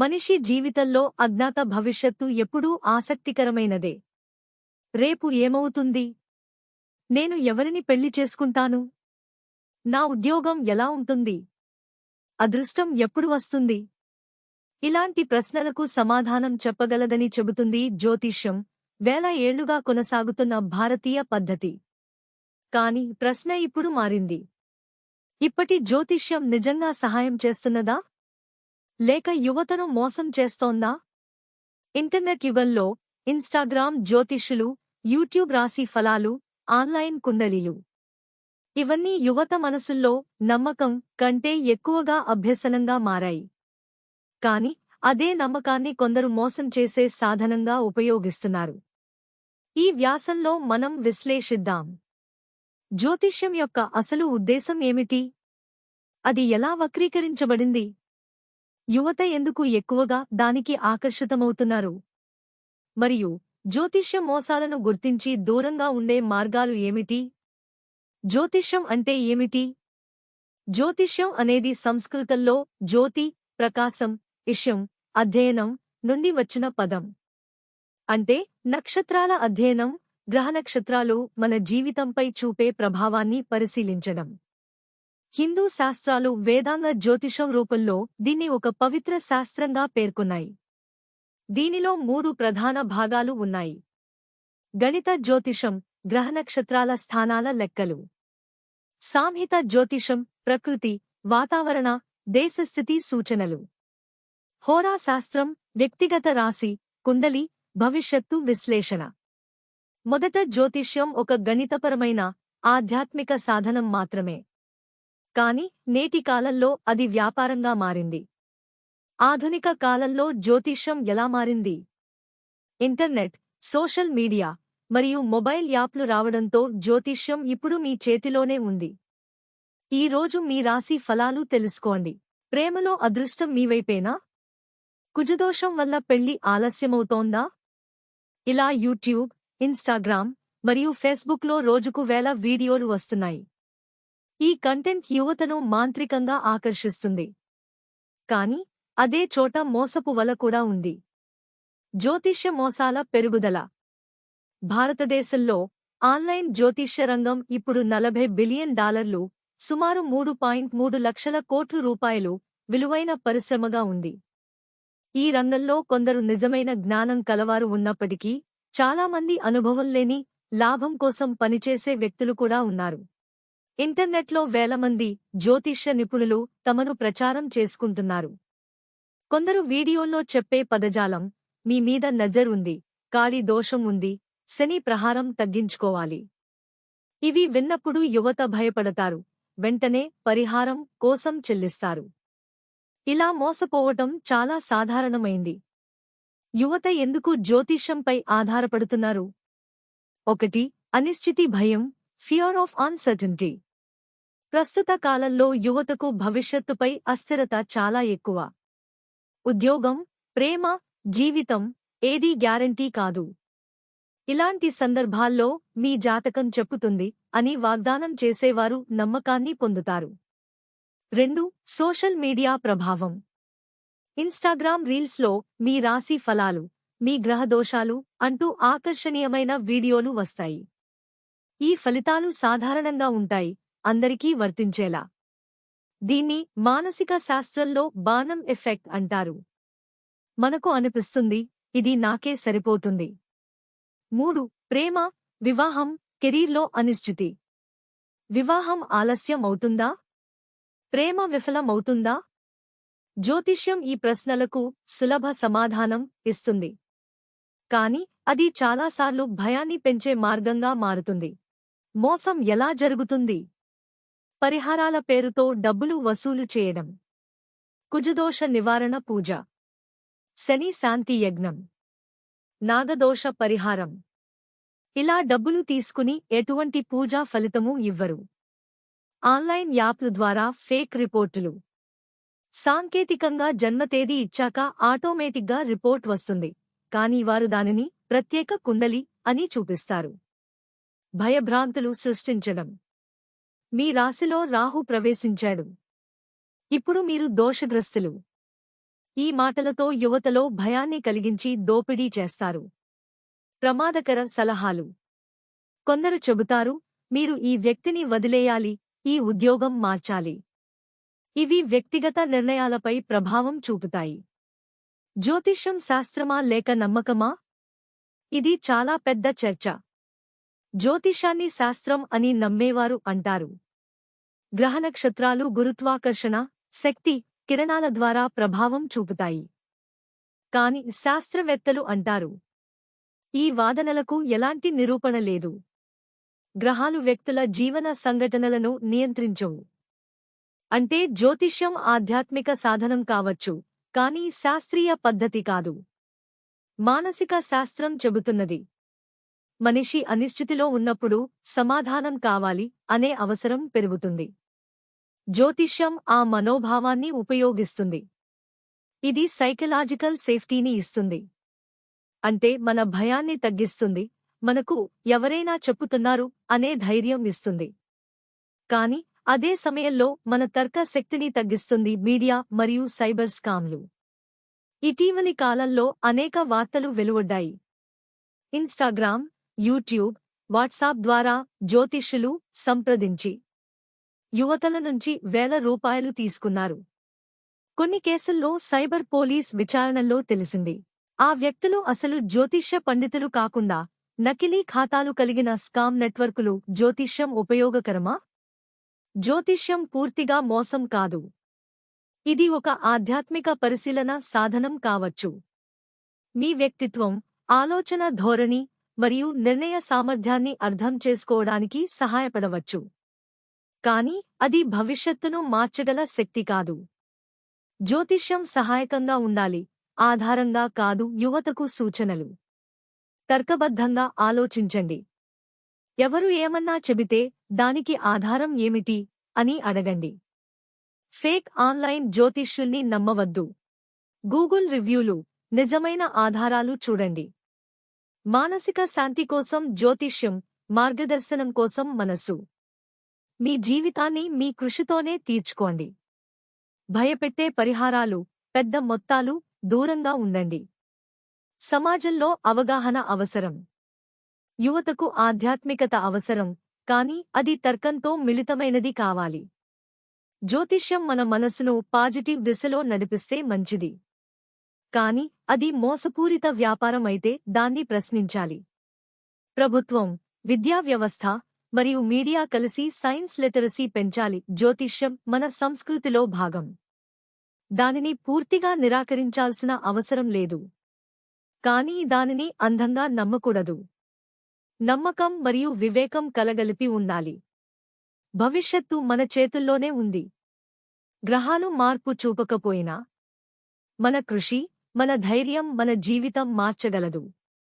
మనిషి జీవితంలో అజ్ఞాత భవిష్యత్తు ఎప్పుడూ ఆసక్తికరమైనదే. రేపు ఏమవుతుంది? నేను ఎవరిని పెళ్ళి చేసుకుంటాను? నా ఉద్యోగం ఎలా ఉంటుంది? అదృష్టం ఎప్పుడు వస్తుంది? ఇలాంటి ప్రశ్నలకు సమాధానం చెప్పగలదని చెబుతుంది జ్యోతిష్యం. వేల ఏళ్ళుగా కొనసాగుతున్న భారతీయ పద్ధతి. కాని ప్రశ్న ఇప్పుడు మారింది. ఇప్పటి జ్యోతిష్యం నిజంగా సహాయం చేస్తున్నదా? లేక యువతను మోసం చేస్తోందా? ఇంటర్నెట్ యుగంలో ఇన్స్టాగ్రామ్ జ్యోతిష్యులు యూట్యూబ్ రాశి ఫలాలు ఆన్లైన్ కుండలీలు. ఇవన్నీ యువత మనసుల్లో నమ్మకం కంటే ఎక్కువగా అభ్యసనంగా మారాయి. కాని అదే నమ్మకాన్ని కొందరు మోసం చేసే సాధనంగా ఉపయోగిస్తున్నారు. ఈ వ్యాసంలో మనం విశ్లేషిద్దాం. జ్యోతిష్యం యొక్క అసలు ఉద్దేశం ఏమిటి? అది ఎలా వక్రీకరించబడింది? యువత ఎందుకు ఎక్కువగా దానికి ఆకర్షితమవుతున్నారు? మరియు జ్యోతిష్య మోసాలను గుర్తించి దూరంగా ఉండే మార్గాలు ఏమిటి? జ్యోతిష్యం అంటే ఏమిటి? జ్యోతిష్యం అనేది సంస్కృతంలో జ్యోతి ప్రకాశం ఇష్యం అధ్యయనం నుండి వచ్చిన పదం. అంటే నక్షత్రాల అధ్యయనం గ్రహ నక్షత్రాలు మన జీవితంపై చూపే ప్రభావాన్ని పరిశీలించడం. హిందూ శాస్త్రాలు వేదాంగ జ్యోతిషం రూపంలో దీన్ని ఒక పవిత్ర శాస్త్రంగా పేర్కొన్నాయి. దీనిలో మూడు ప్రధాన భాగాలు ఉన్నాయి. గణిత జ్యోతిషం గ్రహ నక్షత్రాల స్థానాల లెక్కలు. సాంహిత జ్యోతిషం ప్రకృతి వాతావరణ దేశస్థితి సూచనలు. హోరా శాస్త్రం వ్యక్తిగత రాశి కుండలి భవిష్యత్తు విశ్లేషణ. మొదట జ్యోతిష్యం ఒక గణితపరమైన ఆధ్యాత్మిక సాధనం మాత్రమే. కాని నేటి కాలంలో అది వ్యాపారంగా మారింది. ఆధునిక కాలంలో జ్యోతిష్యం ఎలా మారింది? ఇంటర్నెట్ సోషల్ మీడియా మరియు మొబైల్ యాప్లు రావడంతో జ్యోతిష్యం ఇప్పుడు మీ చేతిలోనే ఉంది. ఈ రోజు మీ రాశి ఫలాలు తెలుసుకోండి. ప్రేమలో అదృష్టం మీవైపేనా కుజదోషం వల్ల పెళ్ళి ఆలస్యమవుతోందా? ఇలా యూట్యూబ్ ఇన్స్టాగ్రామ్ మరియు ఫేస్బుక్లో రోజుకు వేల వీడియోలు వస్తున్నాయి. ఈ కంటెంట్ యువతను మాంత్రికంగా ఆకర్షిస్తుంది. కాని అదే చోట మోసపు వల కూడా ఉంది. జ్యోతిష్య మోసాల పెరుగుదల. భారతదేశంలో ఆన్లైన్ జ్యోతిష్య రంగం ఇప్పుడు నలభై బిలియన్ డాలర్లు సుమారు మూడు పాయింట్ మూడు లక్షల కోట్లు రూపాయలు విలువైన పరిశ్రమగా ఉంది. ఈ రంగంలో కొందరు నిజమైన జ్ఞానం కలవారు ఉన్నప్పటికీ చాలామంది అనుభవం లేని లాభం కోసం పనిచేసే వ్యక్తులు కూడా ఉన్నారు. ఇంటర్నెట్లో వేల మంది జ్యోతిష్య నిపుణులు తమను ప్రచారం చేసుకుంటున్నారు. కొందరు వీడియోల్లో చెప్పే పదజాలం మీ మీద నజర్ ఉంది కాళీ దోషం ఉంది శని ప్రహారం తగ్గించుకోవాలి. ఇవి విన్నప్పుడు యువత భయపడతారు వెంటనే పరిహారం కోసం చెల్లిస్తారు. ఇలా మోసపోవటం చాలా సాధారణమైంది. యువత ఎందుకు జ్యోతిష్యంపై ఆధారపడుతున్నారు? ఒకటి అనిశ్చితి భయం ఫియర్ ఆఫ్ అన్సర్టన్టీ ప్రస్తుత కాలంలో యువతకు భవిష్యత్తుపై అస్థిరత చాలా ఎక్కువ. ఉద్యోగం ప్రేమ జీవితం ఏదీ గ్యారంటీ కాదు. ఇలాంటి సందర్భాల్లో మీ జాతకం చెప్పుతుంది అని వాగ్దానం చేసేవారు నమ్మకాన్ని పొందుతారు. రెండు సోషల్ మీడియా ప్రభావం. ఇన్స్టాగ్రామ్ రీల్స్లో మీ రాశి ఫలాలు మీ గ్రహదోషాలు అంటూ ఆకర్షణీయమైన వీడియోలు వస్తాయి. ఈ ఫలితాలు సాధారణంగా ఉంటాయి అందరికీ వర్తించేలా. దీన్ని మానసిక శాస్త్రంలో బాణం ఎఫెక్ట్ అంటారు. మనకు అనిపిస్తుంది ఇది నాకే సరిపోతుంది. మూడు ప్రేమ వివాహం కెరీర్లో అనిశ్చితి. వివాహం ఆలస్యం అవుతుందా? ప్రేమ విఫలమవుతుందా? జ్యోతిష్యం ఈ ప్రశ్నలకు సులభ సమాధానం ఇస్తుంది. కాని అది చాలాసార్లు భయాన్ని పెంచే మార్గంగా మారుతుంది. మోసం ఎలా జరుగుతుంది? పరిహారాల పేరుతో డబ్బులు వసూలు చేయడం. కుజదోష నివారణ పూజ. శని శాంతి యజ్ఞం. నాగదోష పరిహారం. ఇలా డబ్బులు తీసుకుని ఎటువంటి పూజా ఫలితమూ ఇవ్వరు. ఆన్లైన్ యాప్లు ద్వారా ఫేక్ రిపోర్టులు. సాంకేతికంగా జన్మతేదీ ఇచ్చాక ఆటోమేటిక్గా రిపోర్ట్ వస్తుంది. కాని వారు దానిని ప్రత్యేక కుండలి అని చూపిస్తారు. భయభ్రాంతులు సృష్టించడం. మీ రాశిలో రాహు ప్రవేశించాడు. ఇప్పుడు మీరు దోషగ్రస్తులు. ఈ మాటలతో యువతలో భయాన్ని కలిగించి దోపిడీ చేస్తారు. ప్రమాదకర సలహాలు. కొందరు చెబుతారు మీరు ఈ వ్యక్తిని వదిలేయాలి ఈ ఉద్యోగం మార్చాలి. ఇవి వ్యక్తిగత నిర్ణయాలపై ప్రభావం చూపుతాయి. జ్యోతిష్యం శాస్త్రమా లేక నమ్మకమా? ఇది చాలా పెద్ద చర్చ. జ్యోతిషాన్ని శాస్త్రం అని నమ్మేవారు అంటారు. గ్రహ నక్షత్రాలు గురుత్వాకర్షణ శక్తి కిరణాల ద్వారా ప్రభావం చూపుతాయి. కాని శాస్త్రవేత్తలు అంటారు ఈ వాదనలకు ఎలాంటి నిరూపణ లేదు. గ్రహాలు వ్యక్తుల జీవన సంఘటనలను నియంత్రించవు. అంటే జ్యోతిష్యం ఆధ్యాత్మిక సాధనం కావచ్చు కానీ శాస్త్రీయ పద్ధతి కాదు. మానసిక శాస్త్రం చెబుతున్నది మనిషి అనిశ్చితిలో ఉన్నప్పుడు సమాధానం కావాలి అనే అవసరం పెరుగుతుంది. జ్యోతిష్యం ఆ మనోభావాన్ని ఉపయోగిస్తుంది. ఇది సైకలాజికల్ సేఫ్టీని ఇస్తుంది. అంటే మన భయాన్ని తగ్గిస్తుంది మనకు ఎవరైనా చెప్పుతున్నారు అనే ధైర్యం ఇస్తుంది. కాని అదే సమయంలో మన తర్క శక్తిని తగ్గిస్తుంది మీడియా మరియు సైబర్ స్కామ్లు. ఇటీవలి కాలంలో అనేక వార్తలు వెలువడ్డాయి. ఇన్స్టాగ్రామ్ యూట్యూబ్ వాట్సాప్ ద్వారా జ్యోతిష్యులు సంప్రదించి యువతల నుంచి వేల రూపాయలు తీసుకున్నారు. కొన్ని కేసుల్లో సైబర్ పోలీస్ విచారణల్లో తెలిసింది. ఆ వ్యక్తులు అసలు జ్యోతిష్య పండితులు కాకుండా నకిలీ ఖాతాలు కలిగిన స్కామ్ నెట్వర్కులు జ్యోతిష్యం ఉపయోగకరమా? జ్యోతిష్యం పూర్తిగా మోసం కాదు. ఇది ఒక ఆధ్యాత్మిక పరిశీలన సాధనం కావచ్చు. మీ వ్యక్తిత్వం ఆలోచన ధోరణి మరియు నిర్ణయ సామర్థ్యాన్ని అర్థం చేసుకోవడానికి సహాయపడవచ్చు. కాని అది భవిష్యత్తును మార్చగల శక్తి కాదు. జ్యోతిష్యం సహాయకంగా ఉండాలి ఆధారంగా కాదు యువతకు సూచనలు. తర్కబద్ధంగా ఆలోచించండి. ఎవరు ఏమన్నా చెబితే దానికి ఆధారం ఏమిటి అని అడగండి. ఫేక్ ఆన్లైన్ జ్యోతిష్యుల్ని నమ్మవద్దు. గూగుల్ రివ్యూలు నిజమైన ఆధారాలు చూడండి. మానసిక శాంతి కోసం జ్యోతిష్యం మార్గదర్శనం కోసం మనసు మీ జీవితాన్ని మీ కృషితోనే తీర్చుకోండి. భయపెట్టే పరిహారాలు పెద్ద మొత్తాలు దూరంగా ఉండండి. సమాజంలో అవగాహన అవసరం. యువతకు ఆధ్యాత్మికత అవసరం కాని అది తర్కంతో మిళితమైనది కావాలి. జ్యోతిష్యం మన మనసును పాజిటివ్ దిశలో నడిపిస్తే మంచిది. కాని అది మోసపూరిత వ్యాపారం అయితే దాన్ని ప్రశ్నించాలి. ప్రభుత్వం విద్యా వ్యవస్థ మరియు మీడియా కలిసి సైన్స్ లిటరసీ పెంచాలి. జ్యోతిష్యం మన సంస్కృతిలో భాగం. దానిని పూర్తిగా నిరాకరించాల్సిన అవసరం లేదు. కానీ దానిని అందంగా నమ్మకూడదు. నమ్మకం మరియు వివేకం కలగలిపి ఉండాలి. భవిష్యత్తు మన చేతుల్లోనే ఉంది. గ్రహాలు మార్పు చూపకపోయినా మన కృషి మన ధైర్యం మన జీవితం మార్చగలదు.